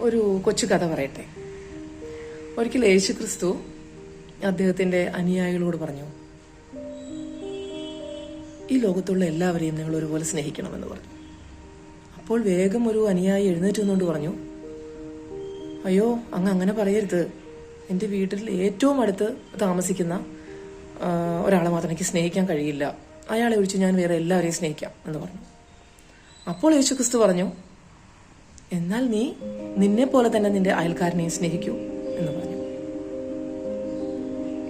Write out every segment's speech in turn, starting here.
ഒരു കൊച്ചു കഥ പറയട്ടെ. ഒരിക്കൽ യേശു ക്രിസ്തു അദ്ദേഹത്തിന്റെ അനുയായികളോട് പറഞ്ഞു ഈ ലോകത്തുള്ള എല്ലാവരെയും നിങ്ങൾ ഒരുപോലെ സ്നേഹിക്കണമെന്ന് പറഞ്ഞു. അപ്പോൾ വേഗം ഒരു അനുയായി എഴുന്നേറ്റ് നിന്നുകൊണ്ട് പറഞ്ഞു അയ്യോ അങ്ങ് അങ്ങനെ പറയരുത്. എന്റെ വീട്ടിൽ ഏറ്റവും അടുത്ത് താമസിക്കുന്ന ഒരാളെ മാത്രം എനിക്ക് സ്നേഹിക്കാൻ കഴിയില്ല. അയാളെ ഒഴിച്ച് ഞാൻ വേറെ എല്ലാവരെയും സ്നേഹിക്കാം എന്ന് പറഞ്ഞു. അപ്പോൾ യേശു ക്രിസ്തു പറഞ്ഞു എന്നാൽ നീ നിന്നെ പോലെ തന്നെ നിന്റെ അയൽക്കാരനെയും സ്നേഹിക്കൂ എന്ന് പറഞ്ഞു.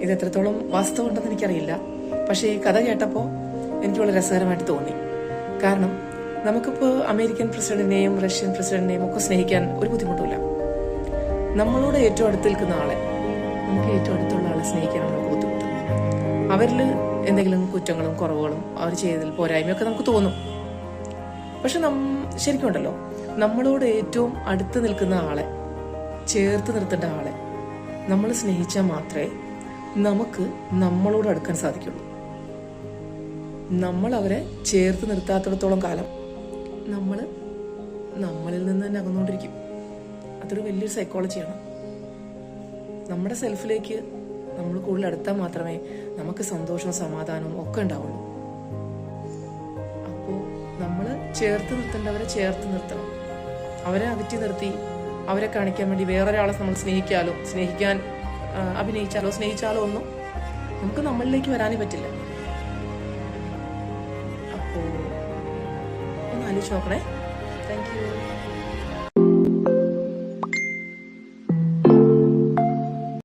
ഇത് എത്രത്തോളം വാസ്തവമുണ്ടെന്ന് എനിക്കറിയില്ല. പക്ഷേ ഈ കഥ കേട്ടപ്പോൾ എനിക്ക് വളരെ രസകരമായിട്ട് തോന്നി. കാരണം നമുക്കിപ്പോൾ അമേരിക്കൻ പ്രസിഡന്റിനെയും റഷ്യൻ പ്രസിഡന്റിനെയും ഒക്കെ സ്നേഹിക്കാൻ ഒരു ബുദ്ധിമുട്ടില്ല നമ്മളോട് ഏറ്റവും അടുത്ത് നിൽക്കുന്ന ആളെ നമുക്ക് ഏറ്റവും അടുത്തുള്ള ആളെ സ്നേഹിക്കാനാണ് നമുക്ക് ബുദ്ധിമുട്ട് അവരിൽ എന്തെങ്കിലും കുറ്റങ്ങളും കുറവുകളും അവർ ചെയ്തതിൽ പോരായ്മയൊക്കെ നമുക്ക് തോന്നും. പക്ഷെ നം ശരിക്കും ഉണ്ടല്ലോ നമ്മളോട് ഏറ്റവും അടുത്ത് നിൽക്കുന്ന ആളെ ചേർത്ത് നിർത്തേണ്ട ആളെ നമ്മൾ സ്നേഹിച്ചാൽ മാത്രമേ നമുക്ക് നമ്മളോട് അടുക്കാൻ സാധിക്കുള്ളൂ. നമ്മൾ അവരെ ചേർത്ത് നിർത്താത്തിടത്തോളം കാലം നമ്മൾ നമ്മളിൽ നിന്ന് തന്നെ അകന്നുകൊണ്ടിരിക്കും. അതൊരു വലിയൊരു സൈക്കോളജിയാണ് നമ്മുടെ സെൽഫിലേക്ക് നമ്മൾ കൂടുതൽ അടുത്താൽ മാത്രമേ നമുക്ക് സന്തോഷവും സമാധാനവും ഒക്കെ ഉണ്ടാവുള്ളൂ. അപ്പോൾ നമ്മൾ ചേർത്ത് നിർത്തേണ്ടവരെ ചേർത്ത് നിർത്തണം. അവരെ അകറ്റി നിർത്തി അവരെ കാണിക്കാൻ വേണ്ടി വേറൊരാളെ നമ്മൾ സ്നേഹിക്കാലോ സ്നേഹിക്കാൻ അഭിനയിച്ചാലോ സ്നേഹിച്ചാലോ ഒന്നും നമുക്ക് നമ്മളിലേക്ക് വരാനേ പറ്റില്ല. അപ്പോൾ ഒന്ന് ആലോചിച്ച് നോക്കണേ. Thank you